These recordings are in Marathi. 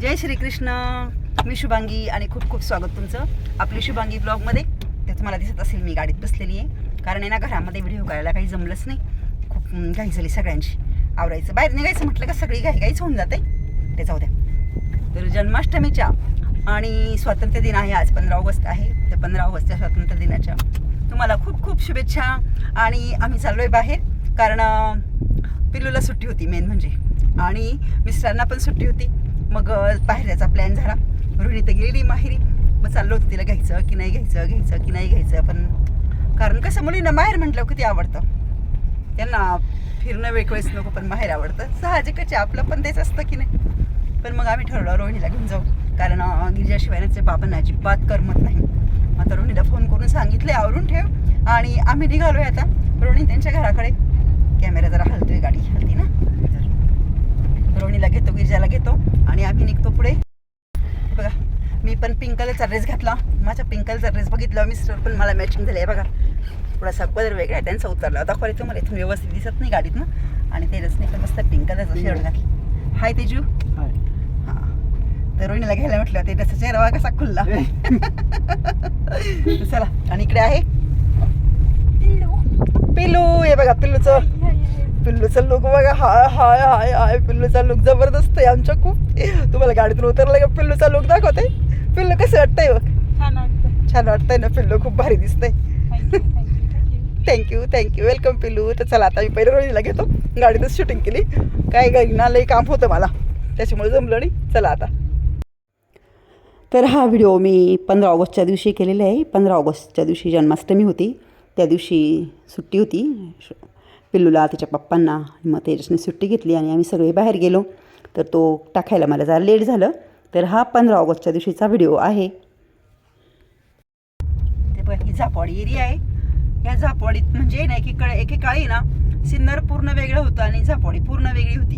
जय श्रीकृष्ण. मी शुभांगी आणि खूप खूप स्वागत तुमचं. आपली शुभांगी ब्लॉगमध्ये ते तुम्हाला दिसत असेल मी गाडीत बसलेली आहे. कारण आहे ना घरामध्ये व्हिडिओ करायला काही जमलंच नाही. खूप घाई झाली सगळ्यांची. आवरायचं. बाहेर निघायचं म्हटलं का सगळी घाई घाईच होऊन जाते. ते जाऊ द्या. तर जन्माष्टमीच्या आणि स्वातंत्र्य दिन आहे. आज पंधरा ऑगस्ट आहे. तर पंधरा ऑगस्टच्या स्वातंत्र्य दिनाच्या तुम्हाला खूप खूप शुभेच्छा. आणि आम्ही चाललो आहे बाहेर. कारण पिलूला पिल्लूला सुट्टी होती मेन म्हणजे. आणि मिस्टरांना पण सुट्टी होती. मग अं, प्लॅन झाला. रोहिणी तर गेली माहेरी. मग चाललो होतं तिला घ्यायचं की नाही घ्यायचं घ्यायचं की नाही घ्यायचं. पण कारण कसं मुलींना बाहेर म्हटलं किती आवडतं. त्यांना फिरणं वेगवेळेस नको पण बाहेर आवडतं. साहजिकच आहे आपलं पण तेच असतं की नाही. पण मग आम्ही ठरवलं रोहिणीला घेऊन जाऊ. कारण अं, गिरिजाशिवायचे बाबांना अजिबात करमत नाही. आता रोहिणीला फोन करून सांगितले आवरून ठेव. आणि आम्ही निघालोय आता. रोहिणी त्यांच्या घराकडे कॅमेरा जरा हलतोय गाडी हलती ना तर रोहिणीला घेतो गिरिजाला घेतो आणि आम्ही निघतो पुढे. बघा मी पण पिंक कलरचा ड्रेस घातला. माझ्या पिंक कलरचा ड्रेस बघितला मिस्टर पण मला मॅचिंग झाले. बघा थोडासा कलर वेगळा आहे त्यांचा उतरला. दाखवले तुम्हाला इथून व्यवस्थित दिसत नाही गाडीत ना. आणि तेजसने पण मस्त पिंक कलरचा शर्ट घातला. हाय तेजू हां. तर रोहिणीला घ्यायला म्हटलं तेजसचा चेहरा बघा कसा खुल्ला. चला आणि इकडे आहे पिल्लू हे बघा पिल्लूचं. पिल्लूचा लुक बघा. हाय हाय हाय हाय. पिल्लूचा लुक जबरदस्त आहे आमच्या खूप. तुम्हाला गाडीतून उतरलं का पिल्लूचा लुक दाखवते? पिल्लू कसं वाटतंय बघ? छान वाटतं छान वाटतंय ना पिल्लू? खूप भारी दिसतंय. Thank you thank you thank you thank you welcome पिल्लू. तर चला आता मी पहिले रोहिणीला घेतो. गाडीतच शूटिंग केली. काय लई काम होतं मला. त्याच्यामुळे जमलं नाही. चला आता. तर हा व्हिडिओ मी पंधरा ऑगस्टच्या दिवशी केलेला आहे. पंधरा ऑगस्टच्या दिवशी जन्माष्टमी होती. त्या दिवशी सुट्टी होती. श- पिल्लूला तिच्या पप्पांना मग तेजसने सुट्टी घेतली आणि आम्ही सगळे बाहेर गेलो. तर तो टाकायला मला जरा लेट झालं. तर हा पंधरा ऑगस्टच्या दिवशीचा व्हिडिओ आहे. ते बघा ही झापवाडी एरिया आहे. ह्या झापवाडीत म्हणजे ना एकीकडे एकेकाळी ना सिन्नर पूर्ण वेगळं होतं आणि झापवाडी पूर्ण वेगळी होती.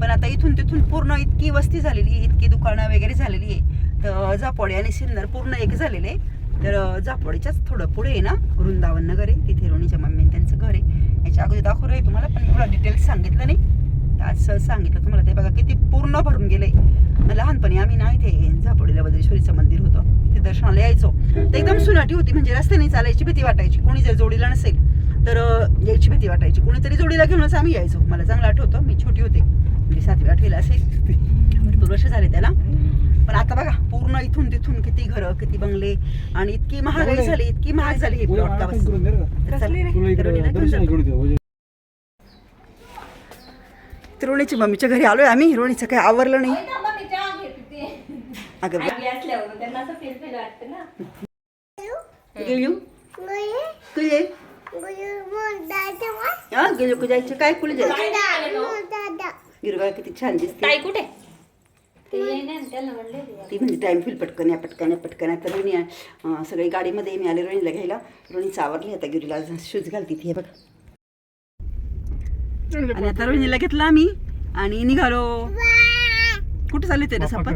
पण आता इथून तिथून पूर्ण इतकी वस्ती झालेली आहे इतकी दुकानं वगैरे झालेली आहे. तर झापवाडी आणि सिन्नर पूर्ण एक झालेले आहे. तर अं, थोडं पुढे आहे ना वृंदावन नगर आहे. तिथे रोणीच्या मम्मी त्यांचं घर आहे. याच्या अगोदर दाखवलं आहे तुम्हाला पण एवढं डिटेल्स सांगितलं नाही. आज सहज सांगितलं तुम्हाला ते बघा किती पूर्ण भरून गेलंय. लहानपणी आम्ही ना इथे झापवाडीला बद्रेश्वरीचं मंदिर होतं. तिथे दर्शनाला यायचो. तर एकदम सुनाटी होती म्हणजे रस्त्याने चालायची भीती वाटायची. कोणी जर जोडीला नसेल तर यायची भीती वाटायची. कोणीतरी जोडीला घेऊनच आम्ही यायचो. मला चांगलं आठवतं मी छोटी होते. म्हणजे सातवी आठवीला असेल भरपूर वर्ष झाले त्याला पण आता बघा पूर्ण इथून तिथून किती घरं किती बंगले आणि इतकी महागाई झाली इतकी महाग झाली ही. तरुणीची मम्मीच्या घरी आलोय आम्ही. रोणीचं काही आवरलं नाही. अगं हा काय कुठे जायचं गिरगाळ किती छान दिसते. ताई कुठे? ती म्हणजे टाइम फील पटकन या पटकन या पटकन या तर रोहिणी अं, सगळी गाडीमध्ये मी आले रोहिणीला घ्यायला. रोहिणीचं आवरली आता गिरीला शूज घालती ती हे बघ. आणि आता रोहिणीला घेतला आम्ही आणि निघालो. कुठे चालले ते रस आपण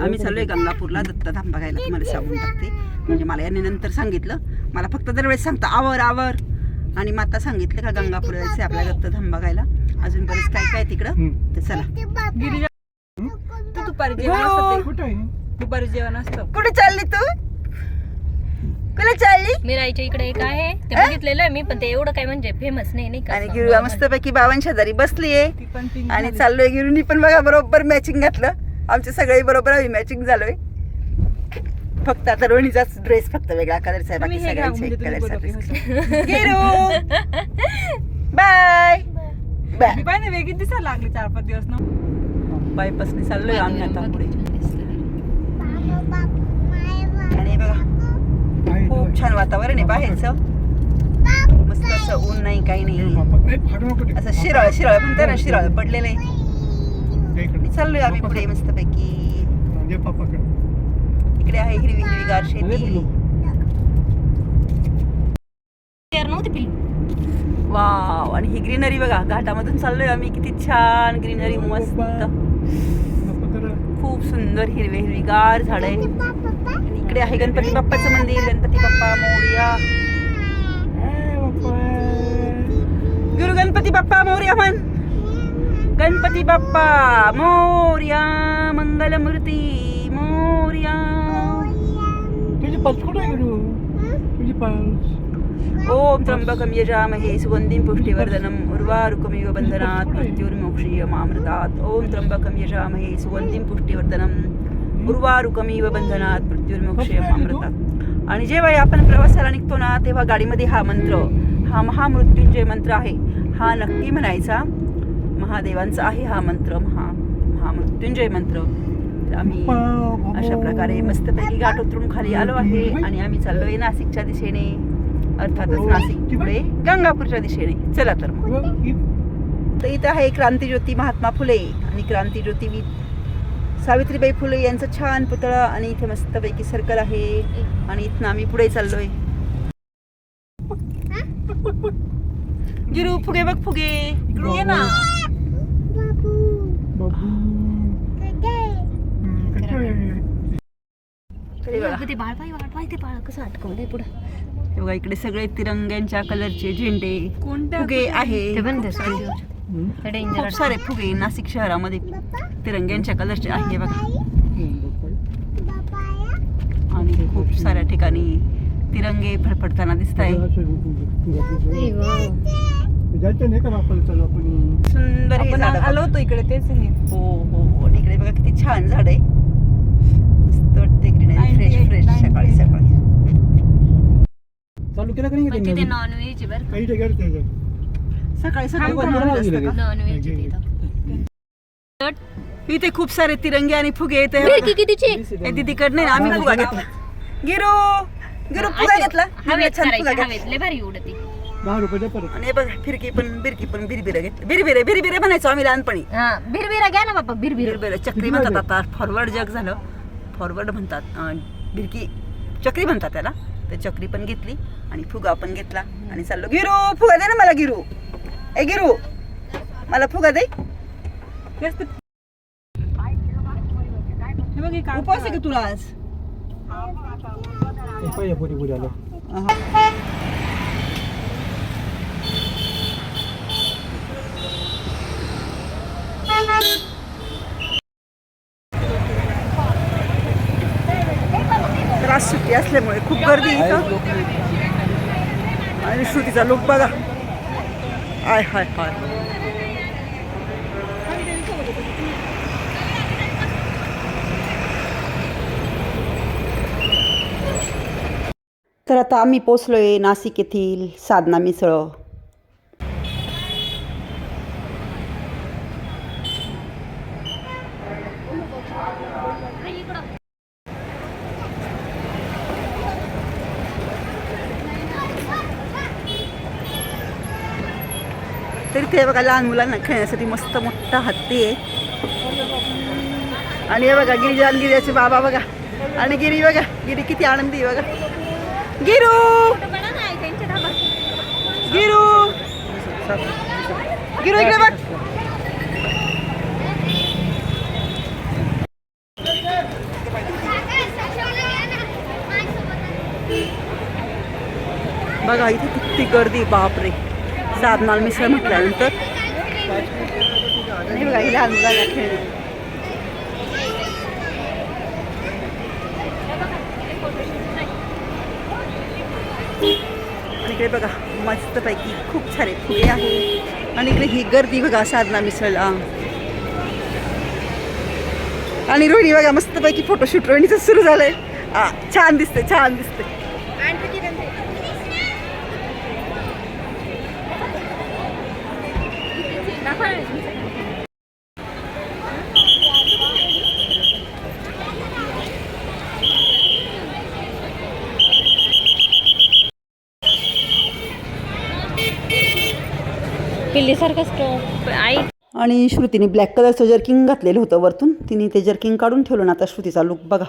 आम्ही चाललोय गंगापूरला दत्तधाम बघायला तुम्हाला सांगून टाकते. म्हणजे मला यांनी नंतर सांगितलं. मला फक्त दरवेळेस सांगतं आवर आवर. आणि मग आता सांगितलं का गंगापूर जायचं आपल्या दत्तधाम बघायला. अजून बरेच काय काय तिकडं तर चला. दुपारी जेवण असतं ते. दुपारी जेवण असतं. कुठे चालली तू? कुठे चालली? मिराईच्या इकडे एक आहे. ते बघितलेलं आहे मी पण ते एवढं काय म्हणजे फेमस नाही नाही का? आणि असं गिरुआ normal. मस्तपैकी बाबां शेजारी बसली आहे. ती पण पिंक आणि चाललोय गिरुनी पण बघा बरोबर मॅचिंग घातलं. आमचे सगळे बरोबर आम्ही मॅचिंग झालोय. फक्त आता रोहिणीचाच ड्रेस फक्त वेगळा कलरचा आहे बाकी हे घ्या, सगळ्यांचे ड्रेस गिरू! बाय बाय मी पाहिजे वेगळी दिसायला लागली चार पाच दिवस ना. बायपासने चाललोय आम्ही आता पुढे. आणि बघा खूप छान वातावरण आहे बाहेरचं. मस्त असं ऊन नाही काही नाही. असं शिराळ शिराळ म्हणतो ना शिराळ पडलेलं आहे. चाललोय आम्ही पुढे मस्तपैकी. इकडे आहे हिरवी हिरवीगार शेती. वाव आणि ही ग्रीनरी बघा घाटामधून चाललोय आम्ही. किती छान ग्रीनरी मस्त. खूप सुंदर हिरवे हिरवीगार झाड आहे इकडे आहे गणपती बाप्पाचं मंदिर. गणपती बाप्पा मोरया. गुरु गणपती बाप्पा मोरया म्हण. गणपती बाप्पा मोरया मंग मंगलमूर्ती मोर्या. तुझी पल्स कुठे गेलो तुझी पल्स ओम त्र्यंबकं यजामहे सुगंधिं पुष्टिवर्धनम् उर्वारुकमिव बन्धनात् मृत्युर्मोक्षीयमामृतात् ओम त्र्यंबकं यजामहे सुगंधिं पुष्टिवर्धनम् उर्वारुकमिव बंधनात मृत्युर्मोक्षीयमामृतात् आणि जेव्हा आपण प्रवासाला निघतो ना तेव्हा गाडीमध्ये हा मंत्र हा महामृत्युंजय मंत्र आहे. हा नक्की म्हणायचा महादेवांचा आहे हा मंत्र महा महामृत्युंजय मंत्र. आम्ही अशा प्रकारे मस्तपैकी गाठ उतरून खाली आलो आहे आणि आम्ही चाललोय नाशिकच्या दिशेने. अर्थातच नाशिक पुढे गंगापूरच्या दिशेने. चला तर मग. तर इथं आहे क्रांतीज्योती महात्मा फुले आणि क्रांतीज्योती वि सावित्रीबाई फुले यांचं छान पुतळा आणि इथे मस्तपैकी सर्कल आहे. आणि इथनं आम्ही पुढे चाललोय. गिरू फुगे बघ फुगे. ये ना. ते बाळ पाय बाळ पाय ते बाळ कसं अटकवलंय पुढं? हे बघा इकडे सगळे तिरंग्यांच्या कलरचे झेंडे फुगे आहे. खूप सारे फुगे नाशिक शहरामध्ये तिरंग्यांच्या कलरचे आहे बघा. आणि खूप साऱ्या ठिकाणी तिरंगे फडफडताना दिसत आहे सुंदर हे झाडं आलो. होतो इकडे तेच हे हो हो हो इकडे बघा किती छान झाड आहे. मस्त वाटते फ्रेश 98, फ्रेश सकाळी 98. सकाळी. चालू केलं का नाही म्हणजे ते त्यांनी? नॉन व्हेज बरं काही ठिकाणी त्याच्यात. सकाळी सकाळी थांब, बनवलं असतं. का? नॉन व्हेज तिथं. इथे खूप सारे तिरंगे आणि फुगे येते. कितीची? तिकडे नाही आम्ही फुगा घेतला. गिरो गिरो फुगा घेतला. हवेत छान फुगा करायची घेतला हवेत. लय भारी उडती. दहा रुपये द्या परत. आणि हे बघ फिरकी पण बिरकी पण बिरबिरे घेतले. बिरबिरे बिरबिरे म्हणायचो आम्ही लहानपणी. हा बिरबिरा घ्या ना बाबा बिरबिर. बिरबिरे चक्री म्हणतात आता. फॉरवर्ड जग झालं. फॉरवर्ड म्हणतात. अं, बिरकी चक्री म्हणतात त्याला. ते चक्री पण घेतली आणि फुगा पण घेतला. आणि चाललो गिरू फुगा दे ना मला गिरू. ए गिरू मला फुगा दे. उपवास आहे का तुला आज पाहिजे पुरी पुरी आलं अहा. तर आज सुट्टी असल्यामुळे खूप गर्दी इथं. आणि श्रुतीचा लुक बघा. आय हाय हाय. तर आता आम्ही पोचलोय नाशिक येथील साधना मिसळ. ते बघा लहान मुलांना खेळण्यासाठी मस्त मोठा हत्ती आहे. आणि हे बघा गिरिजान गिर्याचे बाबा बघा. आणि गिरी बघा गिरी किती आनंदी बघा. गिरू! गिरू! गिरू इकडे बघ. बघा इथे किती गर्दी बापरे. साधनाल मिसळ म्हटल्यानंतर. आणि बघा ही लहान मुलांना खेळणे आणि इकडे बघा मस्तपैकी खूप सारे फुले आहे आणि इकडे ही गर्दी बघा साधना मिसळला. आणि रोहिणी बघा मस्तपैकी फोटोशूट रोहिणीचं सुरू झालंय. छान दिसते छान दिसते पिल्लीसारखं स्टॉप आई. आणि श्रुतीने ब्लॅक कलरचं जर्किंग घातलेलं होतं वरतून. तिने ते जर्किंग काढून ठेवलं ना आता श्रुतीचा लुक बघा.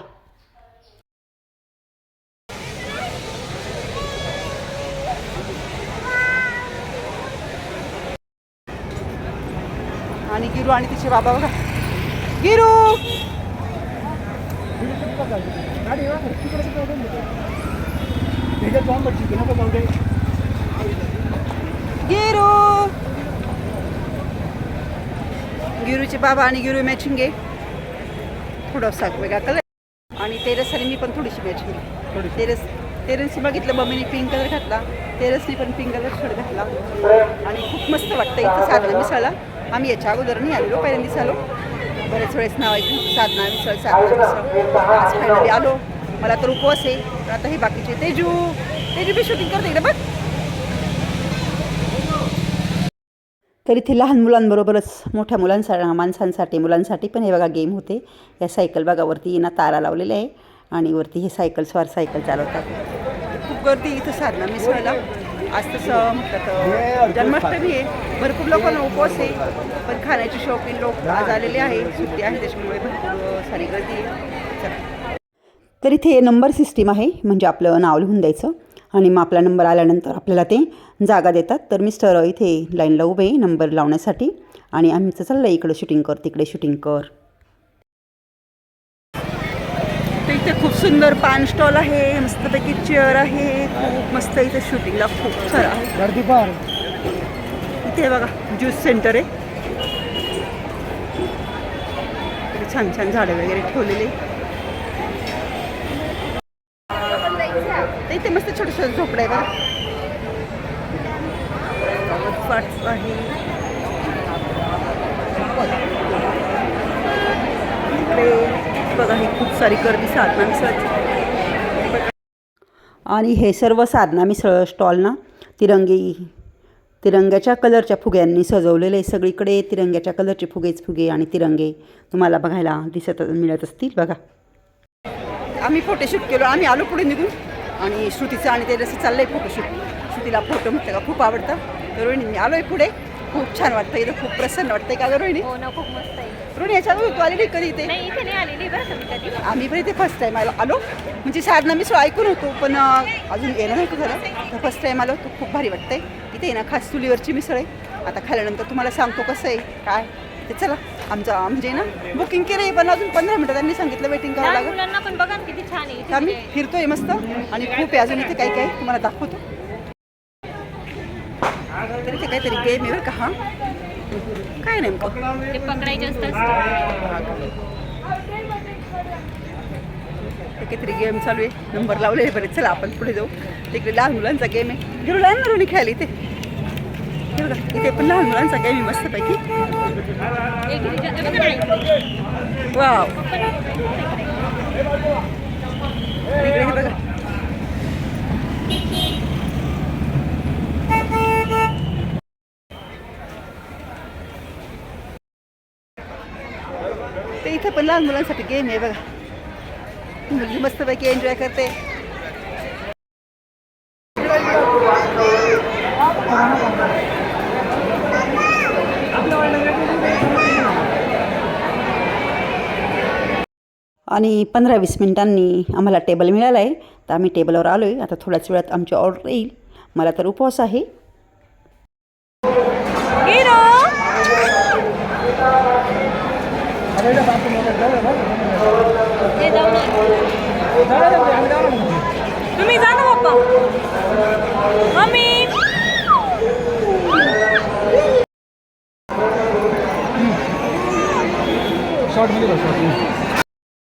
आणि तिचे बाबा बघा. गिरू. गिरू! गिरूचे बाबा आणि गिरू मॅचिंग आहे. थोडासा वेगळा कलर आणि तेरसने मी पण थोडीशी मॅच केली तेरस तेरसने बघितलं मम्मीने पिंक कलर घातला. तेरसने पण पिंक कलर शर्ट घातला. आणि खूप मस्त वाटतं इथं साधना मिसळला. आम्ही याच्या अगोदर नाही आलेलो पहिल्यांदाच आलो. बरेच वेळेस नाव ऐकून साधना मिसळ साधना मिसळ आज फायनली आलो. मला तर उपवास आहे. तर आता हे बाकीचे तेजू तेजू बी शूटिंग करते इकडे बघ. तर इथे लहान मुलांबरोबरच मोठ्या मुलांसा माणसांसाठी मुलांसाठी पण हे बघा गेम होते. या सायकल बघावरती ना तारा लावलेल्या आहे. आणि वरती हे सायकल स्वार सायकल चालवतात. खूप गर्दी इथं साधना मिसळला. आज तसं म्हटलं तर जन्माष्टमी आहे. भरपूर लोकांना उपवास आहे पण खाण्याचे शौकीन लोक आज आलेले आहे. सुट्टी आहे त्याच्यामुळे भरपूर सारी गर्दी आहे. तर इथे नंबर सिस्टीम आहे म्हणजे आपलं नाव लिहून द्यायचं. आणि मग आपला नंबर आल्यानंतर आपल्याला ते जागा देतात. तर मिस्टर इथे लाईनला उभे नंबर लावण्यासाठी. आणि आमचं चाललं आहे इकडं शूटिंग कर तिकडे शूटिंग कर. सुंदर पान स्टॉल आहे मस्तपैकी चेअर आहे खूप मस्त इथे शूटिंगला खूप सारं आहे. इथे बघा ज्यूस सेंटर आहे. छान छान झाडं वगैरे ठेवलेले. इथे मस्त छोटं छोटं झोपडं आहे बघा Flowers आहे इकडे बघा ही खूप सारी गर्दी साधना मिसळची आणि हे सर्व साधना मिसळ स्टॉल ना तिरंगी तिरंग्याच्या कलरच्या फुग्यांनी सजवलेले. सगळीकडे तिरंग्याच्या कलरचे फुगेच फुगे आणि तिरंगे तुम्हाला बघायला दिसत मिळत असतील. बघा. आम्ही फोटोशूट केलो. आम्ही आलो पुढे निघून. आणि श्रुतीचं आणि ते जसं चाललं आहे फोटोशूट श्रुतीला फोटो म्हटलं का? खूप आवडतं. तर रोहिणी मी आलो आहे पुढे. खूप छान वाटतं. इथं खूप प्रसन्न वाटतंय का रोहिणी? हो ना खूप मस्त आहे रोहिणी याच्या अगोदर तू आली नाही कधी इथे? नाही इथे नाही आलेली बरं का मी कधी. आम्ही पण इथे फर्स्ट टाईम आलो. आलो? म्हणजे साधना मी ऐकून होतो पण अं, अजून येणं नव्हतं झालं तर फर्स्ट टाईम आलो तो खूप भारी वाटतंय. इथे आहे ना खास चुलीवरची मिसळ आहे. आता खाल्यानंतर तुम्हाला सांगतो कसं आहे काय? ते चला. आमचं म्हणजे ना बुकिंग केलं आहे पण अजून पंधरा मिनटं त्यांनी सांगितलं वेटिंग करावं लहान लागेल. मुलांना पण बघा ना किती छान आहे तर आम्ही म्हणजे फिरतोय मस्त. आणि खूप आहे अजून इथे काही काही तुम्हाला दाखवतो. तर इथे काहीतरी गेम आहे बरं का हा? काय नेमकं ते पकडायचे असतात. ते काहीतरी गेम चालू आहे. नंबर लावले बरेच. चला आपण पुढे जाऊ. तिकडे लहान मुलांचा गेम आहे. घेऊ लहान मुलांनी खेळायला इथे. इथे पण लहान मुलांचा गेम आहे मस्तपैकी. वाव इकडे हे बघा. पण लहान मुलांसाठी गेम आहे बघा. मुलगी मस्तपैकी एन्जॉय करते. आणि पंधरा वीस मिनिटांनी आम्हाला टेबल मिळाला आहे तर आम्ही टेबलवर आलो आहे आता थोड्याच वेळात आमची ऑर्डर येईल. मला तर उपवास आहे ते जाऊन आले. तुम्ही जा ना पप्पा मम्मी. शॉर्टमध्ये बस शॉर्ट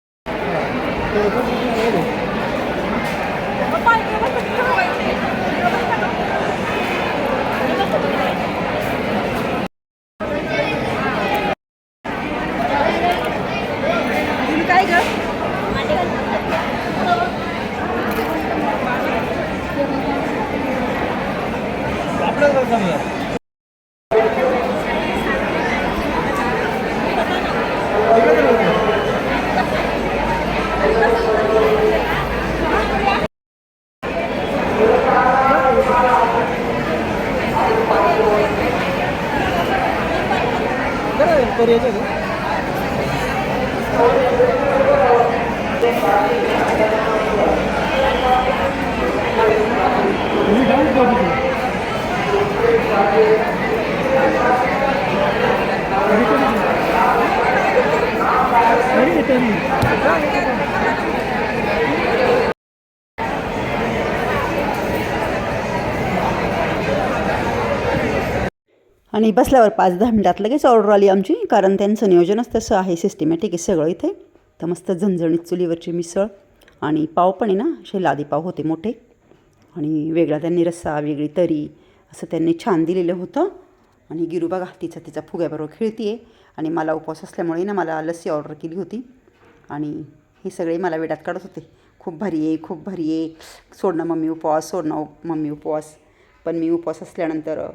तुम्ही काय ग आणि बसल्यावर पाच दहा मिनटात लगेच ऑर्डर आली आमची कारण त्यांचं नियोजनच तसं आहे सिस्टमॅटिक आहे सगळं इथे. तर मस्त झणझणीत चुलीवरची मिसळ आणि पाव पण आहे ना असे लादी पाव होते मोठे. आणि वेगळा त्यांनी रस्सा वेगळी तरी असं त्यांनी छान दिलेलं होतं. आणि गिरू बघा तिचा तिचा फुग्याबरोबर खेळती आहे आणि मला उपवास असल्यामुळे ना मला लस्सी ऑर्डर केली होती. आणि हे सगळे मला वेडात काढत होते. खूप भारी आहे खूप भारी आहे. सोडणं मम्मी उपवास सोडणं उप- मम्मी उपवास. पण मी उपवास असल्यानंतर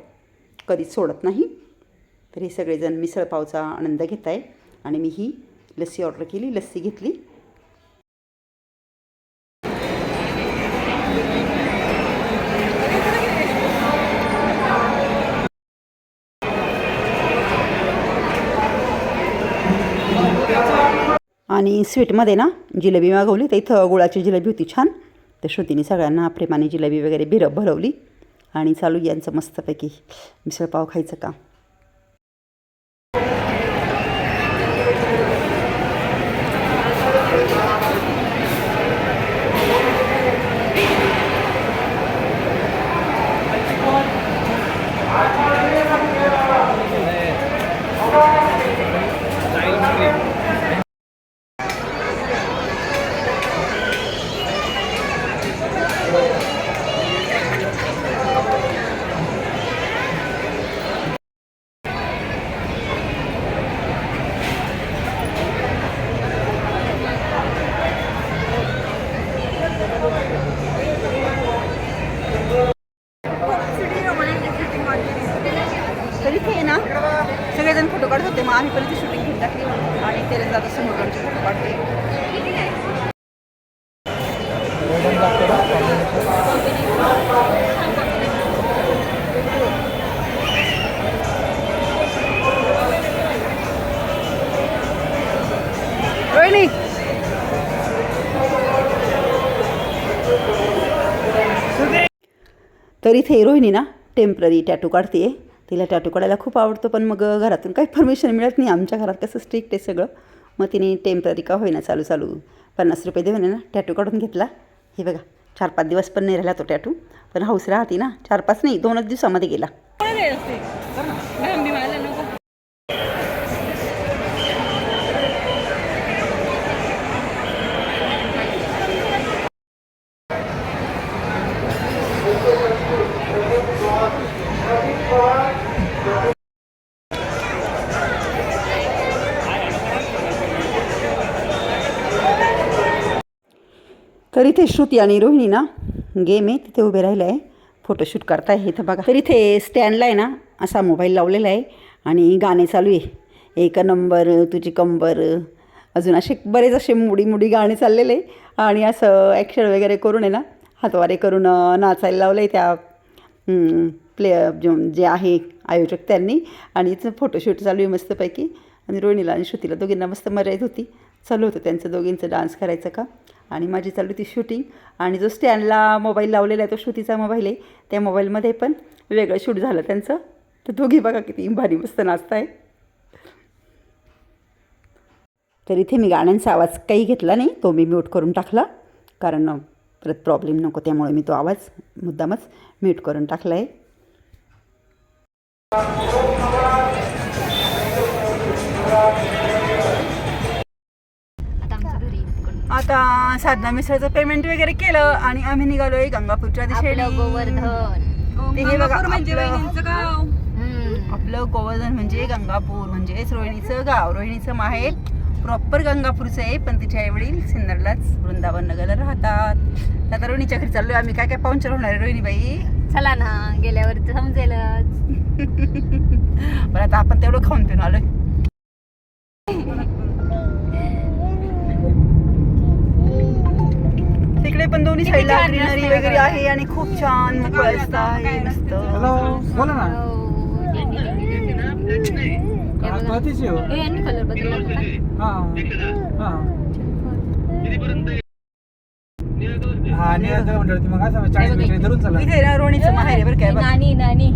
कधीच सोडत नाही. तर हे सगळेजण मिसळपावचा आनंद घेत आहे आणि मी ही लस्सी ऑर्डर केली लस्सी घेतली. आणि स्वीटमध्ये ना जिलेबी मागवली. तर इथं गुळाची जिलेबी होती छान. तर श्रुतीने सगळ्यांना प्रेमाने जिलेबी वगैरे बिर भरवली. आणि चालू यांचं मस्तपैकी. मिसळपाव खायचं का? इथे रोहिणी ना टेंपररी टॅटू काढते तिला टॅटू काढायला खूप आवडतो पण मग घरातून काही परमिशन मिळत नाही. आमच्या घरात कसं स्ट्रिक्ट आहे सगळं. मग तिने टेंपररी का होईना चालू चालू पन्नास रुपये देऊन आहे ना टॅटू काढून घेतला. हे बघा चार पाच दिवस पण नाही राहिला तो टॅटू पण हौस राहते ना चार पाच नाही दोनच दिवसामध्ये गेला. तर इथे श्रुती आणि रोहिणी ना गेम आहे तिथे उभे राहिले आहे. फोटोशूट करताय इथं बघा. तर इथे स्टँडला आहे ना असा मोबाईल लावलेला आहे आणि गाणे चालू आहे. एक नंबर तुझी कंबर अजून असे बरेच असे मुडी मुडी गाणे चाललेले आणि असं ॲक्शन वगैरे करून आहे ना हातवारे करून नाचायला लावलं आहे त्या प्ले जो जे आहे आयोजक त्यांनी. आणि इथं फोटोशूट चालू आहे मस्तपैकी. आणि रोहिणीला आणि श्रुतीला दोघींना मस्त मजा येत होती. चालू होतं त्यांचं दोघींचं डान्स करायचं का? आणि माझी चालू ती शूटिंग आणि जो स्टँडला मोबाईल लावलेला आहे तो श्रुतीचा मोबाईल आहे त्या मोबाईलमध्ये पण वेगळं शूट झालं त्यांचं. तर दोघी बघा किती भारी मस्त नाचताय. तर इथे मी गाण्यांचा आवाज काही घेतला नाही तो मी म्यूट करून टाकला. कारण परत प्रॉब्लेम नको त्यामुळे मी तो आवाज मुद्दामच म्यूट करून टाकला आहे आता आता साधना मिसळचं पेमेंट वगैरे केलं आणि आम्ही निघालोय गंगापूरच्या दिशेने. आपलं गोवर्धन. ते हे बघा, गंगापूर म्हणजे आपलं- वहिनींचं गाव. हम्म. आपलं गोवर्धन म्हणजे गंगापूर म्हणजेच रोहिणीचं गाव. रोहिणीचं माहेर प्रॉपर गंगापूरचं आहे पण तिच्या आईवडील सिन्नरलाच वृंदावन नगरला राहतात. आता रोहिणीच्या घरी चाललोय आम्ही. काय काय पाहुणचार होणार आहे रोहिणीबाई चला ना गेल्यावर समजेलच. पण आता आपण तेवढं खाऊन पिऊन आलोय. तिकडे पण दोन्ही साईडला ग्रीनरी वगैरे आहे आणि खूप छान मोकळं रस्ता आहे मस्त. हॅलो बोला ना. कलर बदलला? हा. म्हणलं मग असं चाळीस मिनिटं धरून चला इथे ना रोहिणीचं माहेर आहे बरं काय हे बघ. नानी नानी.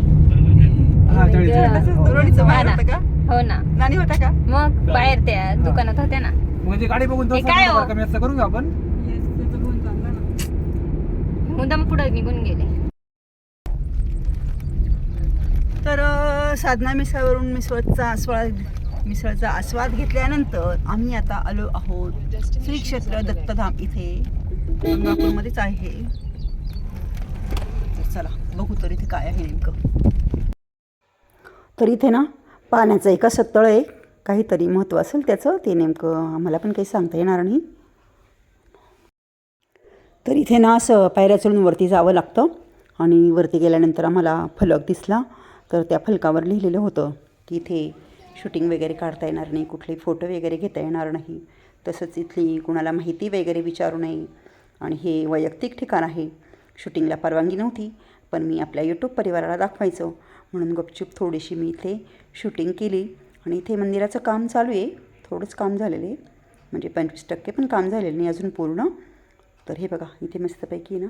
हा चाळीस माहेर हा. होतं का? हो ना. नानी होता का? मग बाहेर त्या दुकानात होत्या ना. म्हणजे गाडी बघून काय? कमी असं करू आपण येस, त्याचं फोन चालला ना मुद्दाम पुढे निघून गेले. तर साधना मिसळवरून मिसळचा आस्वाद मिसळचा आस्वाद घेतल्यानंतर आम्ही आता आलो आहोत श्री क्षेत्र दत्तधाम इथे. गंगापूरमध्येच आहे. चला बघू तर इथे काय आहे नेमकं. तर इथे ना पाण्याचं एक सत्तळ आहे. काहीतरी महत्त्व असेल त्याचं ते नेमकं आम्हाला पण काही सांगता येणार नाही. तर इथे ना असं पायऱ्या चढून वरती जावं लागतं. आणि वरती गेल्यानंतर आम्हाला फलक दिसला. तर त्या फलकावर लिहिलेलं होतं की इथे शूटिंग वगैरे काढता येणार नाही कुठले फोटो वगैरे घेता येणार नाही. तसंच इथली कुणाला माहिती वगैरे विचारू नये. आणि हे वैयक्तिक ठिकाण आहे. शूटिंगला परवानगी नव्हती पण मी आपल्या यूट्यूब परिवाराला दाखवायचं. म्हणून गपचूप थोडीशी मी इथे शूटिंग केली. आणि इथे मंदिराचं काम चालू आहे. थोडंच काम झालेलं आहे. म्हणजे पंचवीस टक्के पण काम झालेलं नाही अजून पूर्ण. तर हे बघा इथे मस्तपैकी ना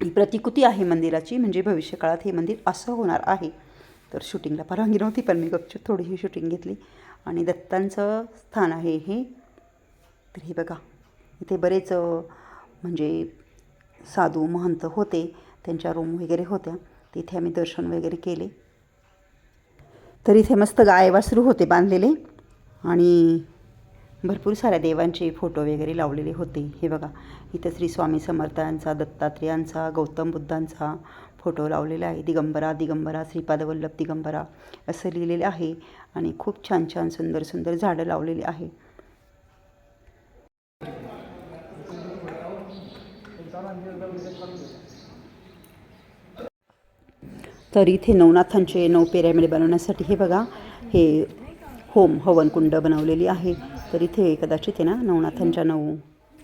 ही प्रतिकृती आहे मंदिराची म्हणजे भविष्यकाळात हे मंदिर असं होणार आहे. तर शूटिंगला परवानगी नव्हती पण मी गपचूप थोडीशी शूटिंग घेतली. आणि दत्तांचं स्थान आहे हे. तर हे बघा इथे बरेच म्हणजे साधू महंत होते त्यांच्या रूम वगैरे होत्या. तिथे आम्ही दर्शन वगैरे केले. तर इथे मस्त गाय वासरू होते बांधलेले. आणि भरपूर साऱ्या देवांचे फोटो वगैरे लावलेले होते. हे बघा इथं श्री स्वामी समर्थांचा दत्तात्रेयांचा गौतम बुद्धांचा फोटो लावलेला आहे. दिगंबरा दिगंबरा श्रीपादवल्लभ दिगंबरा असं लिहिलेलं आहे आणि खूप छान छान सुंदर सुंदर झाडं लावलेली आहे. तर इथे नवनाथांचे नऊ पिरॅमिड बनवण्यासाठी हे बघा हे होम हवनकुंड बनवलेली आहे. तर इथे कदाचित आहे ना नवनाथांच्या नऊ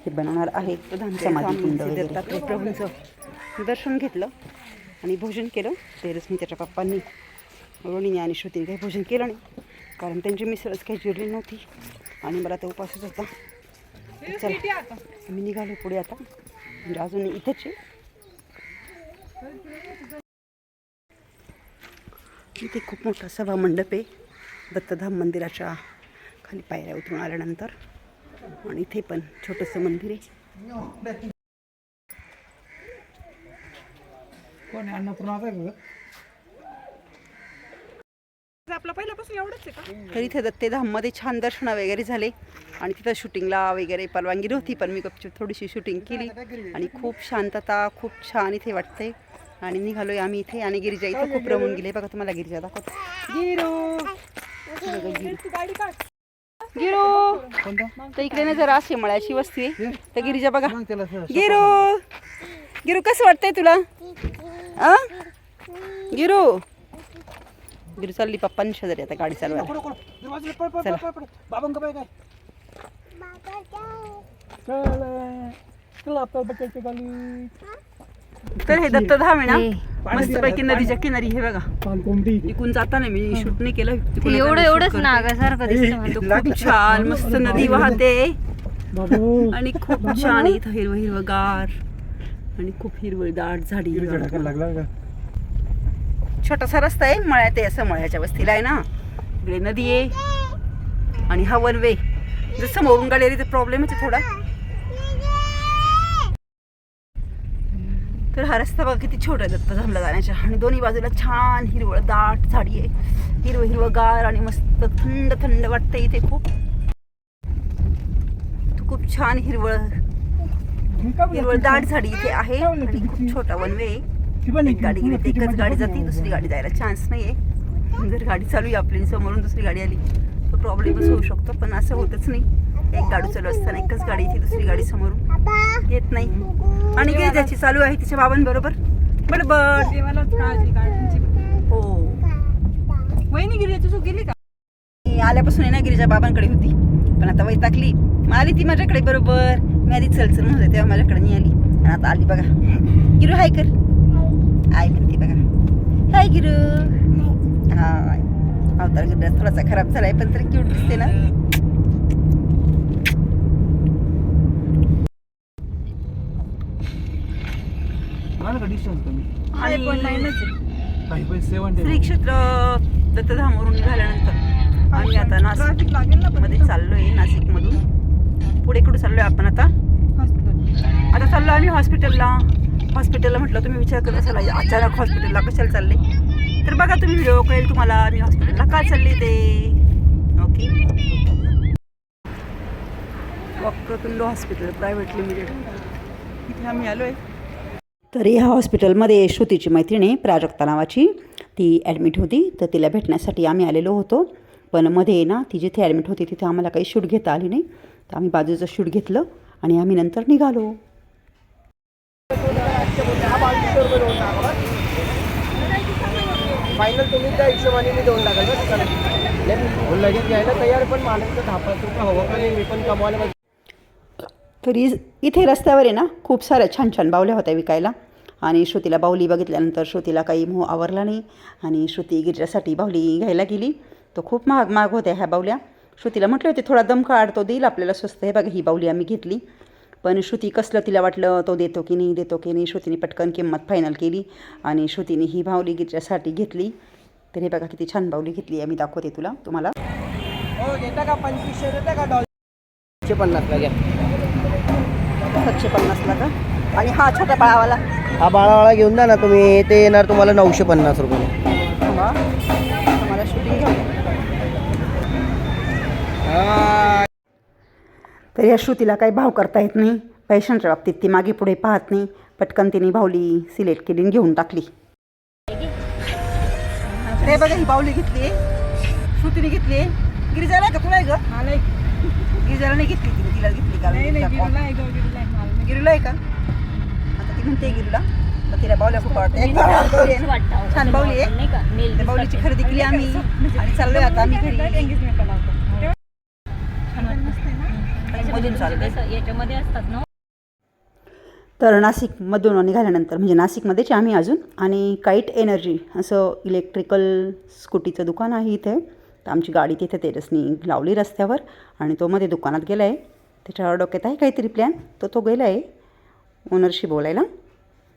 हे बनवणार आहे समाधी प्रभूंचं दर्शन घेतलं आणि भोजन केलं. ते रश्मीच्या पप्पांनी रोणीने आणि श्रुतीने काही भोजन केलं नाही कारण त्यांची मिसळच काही जिरली नव्हती. आणि मला तर उपासच होता. चला मी निघालो पुढे आता. म्हणजे अजून इथेच आहे. इथे खूप मोठा सभा मंडप आहे. दत्तधाम मंदिराच्या खाली पायऱ्या उतरून आल्यानंतर आणि इथे पण छोटंसं मंदिर आहे. कोण अन्नपूर्णाचा? आपला पहिल्यापासून एवढंच आहे का? तर इथे दत्तेधाममध्ये छान दर्शन वगैरे झाले आणि तिथं शूटिंगला वगैरे परवानगी नव्हती पण मी गपचूप थोडीशी शूटिंग केली आणि खूप शांतता खूप छान इथे वाटते आणि निघालोय आम्ही इथे आणि गिरिजा इथे खूप रमून गेले. बघा तुम्हाला गिरिजा दाखवतो. गिरो! गाडी गिरो. तर इकडे ना जरा अशी मळ्याची वस्ती तर गिरिजा बघा. गिरो. गिरू कसं वाटतंय तुला? आ गिरू. गिरू चालली पप्पांनी शेजारी आता गाडी चालवायला. चला. तर हे दत्तधाम आहे ना? मस्तपैकी नदीच्या किनारी हे बघा. पान कोंबडी इकून जाताना मी शूट नाही केलं. तिकडून एवढं जाताना एवढंच shoot नागासारखं दिसतं मला. करते. खूप छान मस्त नदी वाहते. आणि खूप छान इथं हिरवं हिरवगार. आणि खूप हिरवळदाट झाडी लागला का छोटासा रस्ता आहे मळ्यात आहे असं मळ्याच्या वस्तीला आहे ना. इकडे नदी आहे. आणि हा वन वे जर समोरून गाडी आली तर प्रॉब्लेमच आहे थोडा तर हा रस्ता बघा किती छोटा आहे. दत्त धामला जाण्याच्या. आणि दोन्ही बाजूला छान हिरवळ दाट झाडी आहे. हिरवं हिरवगार आणि मस्त थंड थंड वाटतं इथे खूप. खूप छान हिरवळ हिरवळ दाट झाडी इथे आहे. आणि खूप छोटा वन वे एक गाडी गेली तर एकच गाडी जाते दुसरी गाडी जायला चान्स नाही आहे जर गाडी चालू आहे आपली समोरून दुसरी गाडी आली तर प्रॉब्लेमच होऊ शकतो. पण असं होतच नाही. एक गाडी चालू असताना एकच गाडी इथे दुसरी गाडी समोरून येत नाही. आणि काही त्याची चालू आहे तिच्या बाबांबरोबर. बरोबर देवालाच काळजी काढण्याची हो. वहिनी गेली का? मी आल्यापासून आहे ना गिरीच्या बाबांकडे होती. पण आता वय टाकली मग आली ती माझ्याकडे बरोबर. मी आधी चल चल म्हणते तेव्हा माझ्याकडे नाही आली. आणि आता आली बघा. गिरू हाय कर. आय म्हणते बघा. हाय गिरू. हाय. अवतार गिरा थोडासा खराब झालाय पण तरी क्यूट दिसते ना. मला का डिस्टन्स कमी आणि पण आहे. काही पण सेवन श्री क्षेत्र दत्तधामवरून निघाल्यानंतर आम्ही आता नाशिक ट्रॅफिक लागेल ना मध्ये चाललोय नाशिक मधून पुढे कुठे चाललोय आपण आता? हॉस्पिटल. आता चाललो आम्ही हॉस्पिटलला. हॉस्पिटलला म्हटलं तुम्ही विचार करत असाल अचानक हॉस्पिटलला कशाला चालले? तर बघा तुम्ही व्हिडिओ कळेल तुम्हाला मी हॉस्पिटलला का चालले ते. इथे वक्रतुंड हॉस्पिटल प्रायव्हेट लिमिटेड इथे आम्ही आलो आहे तर ह्या हॉस्पिटलमध्ये श्रुतीची मैत्रिणी प्राजक्ता नावाची. ती ॲडमिट होती तर तिला भेटण्यासाठी आम्ही आलेलो होतो. पण मध्ये ना ती जिथे ॲडमिट होती तिथे आम्हाला काही शूट घेता आली नाही. तर आम्ही बाजूचं शूट घेतलं आणि आम्ही नंतर निघालो. फायनल तुम्ही त्या हिशोबाने मी देऊन टाकाल लगेच घ्यायला तयार पण मला तर धापाच रुपये हवं का नाही मी पण कमवायला. तरी इथे रस्त्यावर आहे ना खूप साऱ्या छान छान बावल्या होत्या विकायला. आणि श्रुतीला बाहुली बघितल्यानंतर श्रुतीला काही मोह आवरला नाही. आणि श्रुती गिरजासाठी बाहुली घ्यायला गेली. तो खूप महाग महाग होत्या ह्या बाहुल्या. श्रुतीला म्हटले होते थोडा दम काढ तो देईल आपल्याला स्वस्त हे बघा ही बाहुली आम्ही घेतली. पण श्रुती कसलं तिला वाटलं तो देतो की नाही देतो की नाही श्रुतीने पटकन किंमत फायनल केली. आणि श्रुतीने ही बाहुली गिरजासाठी घेतली. तर हे बघा किती छान बाहुली घेतली आम्ही दाखवते तुला तुम्हाला. हो पंचवीसशे? पन्नासला घ्या. सातशे पन्नासला का? आणि हा छोटा बाळावाला. हा बाळावाळा घेऊन द्या ना तुम्ही. ते येणार तुम्हाला नऊशे पन्नास रुपये. मला शूटिंग घ्यावं तर या श्रुतीला काही भाव करता येत नाही. पैशांच्या बाबतीत ती मागे पुढे पाहत नाही. पटकन तिने बावली सिलेक्ट केली आणि घेऊन टाकली. ते बघा ही बावली घेतली. श्रुतीने घेतली. गिरिजाला का? तुला आहे ग? गिरिजाला नाही घेतली तिने. तिला घेतली का? नाही नाही गिरीला आहे आहे. आहे का? म्हणते गिरीला तर तिला बावल्या खूप आवडते. एक बावली आहे ना? वाटतं छान बावली आहे. नाही का? नेल त्या बावलीची खरेदी केली आम्ही. आणि चाललोय आता आम्ही घरी. मधून चाललोय. याच्यामध्ये असतात ना? तर नाशिकमधून निघाल्यानंतर म्हणजे नाशिकमध्येच आहे आम्ही अजून. आणि काईट एनर्जी असं इलेक्ट्रिकल स्कूटीचं दुकान आहे इथे. तर आमची गाडी तिथे तेजसनी लावली रस्त्यावर. आणि तो मध्ये दुकानात गेला आहे त्याच्यावर डोक्यात आहे काहीतरी प्लॅन तर तो गेला आहे ओनरशी बोलायला.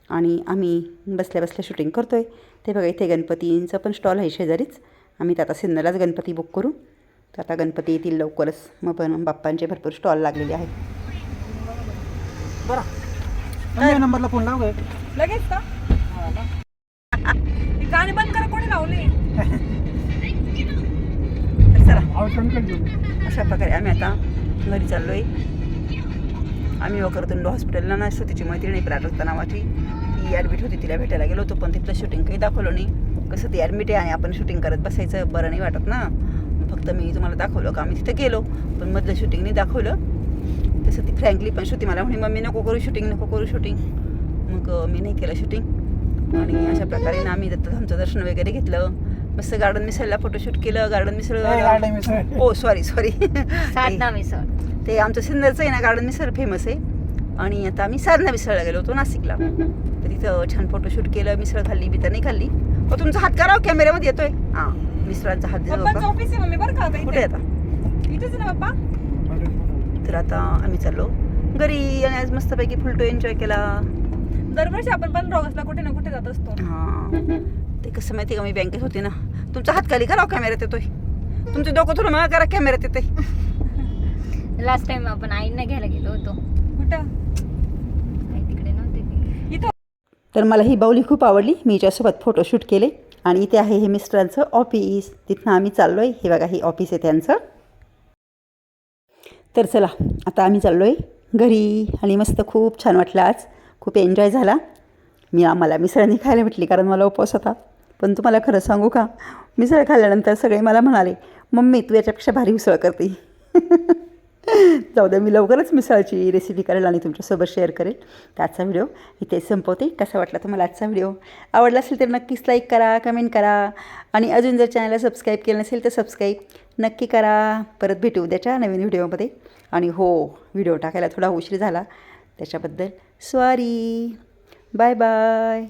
आणि आम्ही बसल्या बसल्या शूटिंग करतो आहे ते बघा इथे गणपतींचं पण स्टॉल आहे शेजारीच. आम्ही तर आता सिन्नरलाच गणपती बुक करू. तर आता गणपती येतील लवकरच. मग पण बाप्पांचे भरपूर स्टॉल लागलेले आहेत. काय? नंबरला फोन लाव. लगेच का? ही गाणी बंद करा कोणी लावली? चला. अशा प्रकारे आम्ही आता घरी चाललो आहे आम्ही वक्रतुंड हॉस्पिटलला ना श्रुतीची मैत्रिणी प्राजक्ता नावाची. ती ॲडमिट होती तिला भेटायला गेलो होतो पण तिथलं शूटिंग काही दाखवलं नाही. कसं ती ॲडमिट आहे आणि आपण शूटिंग करत बसायचं बरं नाही वाटत ना. फक्त मी तुम्हाला दाखवलं का आम्ही तिथे गेलो पण मधलं शूटिंग नाही दाखवलं. तसं ती फ्रँकली पण श्रुती मला म्हणे मम्मी नको करू शूटिंग नको करू शूटिंग मग मी नाही केलं शूटिंग आणि अशा प्रकारे ना आम्ही दत्तधामचं दर्शन वगैरे घेतलं. मस्त गार्डन मिसळला फोटोशूट केलं. गार्डन मिसळ. ओ सॉरी सॉरी साधना मिसळ ते आमचं सिन्नरचं आहे ना गार्डन मिसळ फेमस आहे. आणि आता आम्ही साधना मिसळला गेलो होतो नाशिकला. तर तिथं छान फोटोशूट केलं मिसळ खाल्ली बी तर नाही खाल्ली. हो तुमचा हात करा कॅमेऱ्यामध्ये येतोय? हां मिसळांचा हात दिला कुठे आता? तर आता आम्ही चाललो. घरी आणि आज मस्तपैकी फुलटो एन्जॉय केला. दरवर्षी आपण पंधरा ऑगस्टला कुठे ना कुठे जात असतो. हां. ते कसं माहिती का मी बँकेत होते ना. तुमचा हात खाली करा कॅमेऱ्यात येतोय. तुमचं डोकं थोडं मला करा कॅमेऱ्यात येतोय. लास्ट टाइम आपण आईंना घ्यायला गेलो होतो. कुठं? आई तिकडे नव्हते ती. इथं. तर मला ही बाऊली खूप आवडली. मी हिच्यासोबत फोटोशूट केले. आणि इथे आहे हे मिस्टरांचं ऑफिस तिथनं आम्ही चाललो आहे हे बघा हे ऑफिस आहे त्यांचं. तर चला आता आम्ही चाललो आहे घरी. आणि मस्त खूप छान वाटलं आज. खूप एन्जॉय झाला. मी आम्हाला मिसळ नाही खायला भेटली कारण मला उपवास होता. पण तुम्हाला खरं सांगू का? मिसळ खाल्ल्यानंतर सगळे मला म्हणाले मम्मी तू याच्यापेक्षा भारी मिसळ करते. जाऊ द्या मी लवकरच मिसळची रेसिपी करेल आणि तुमच्यासोबत शेअर करेल. तर आजचा व्हिडिओ इथे संपवते. कसा वाटला तुम्हाला आजचा व्हिडिओ आवडला असेल तर नक्कीच लाईक करा कमेंट करा. आणि अजून जर चॅनलला सबस्क्राईब केलं नसेल तर सबस्क्राईब नक्की करा. परत भेटू उद्याच्या नवीन व्हिडिओमध्ये आणि हो व्हिडिओ टाकायला थोडा उशीर झाला. त्याच्याबद्दल सॉरी बाय बाय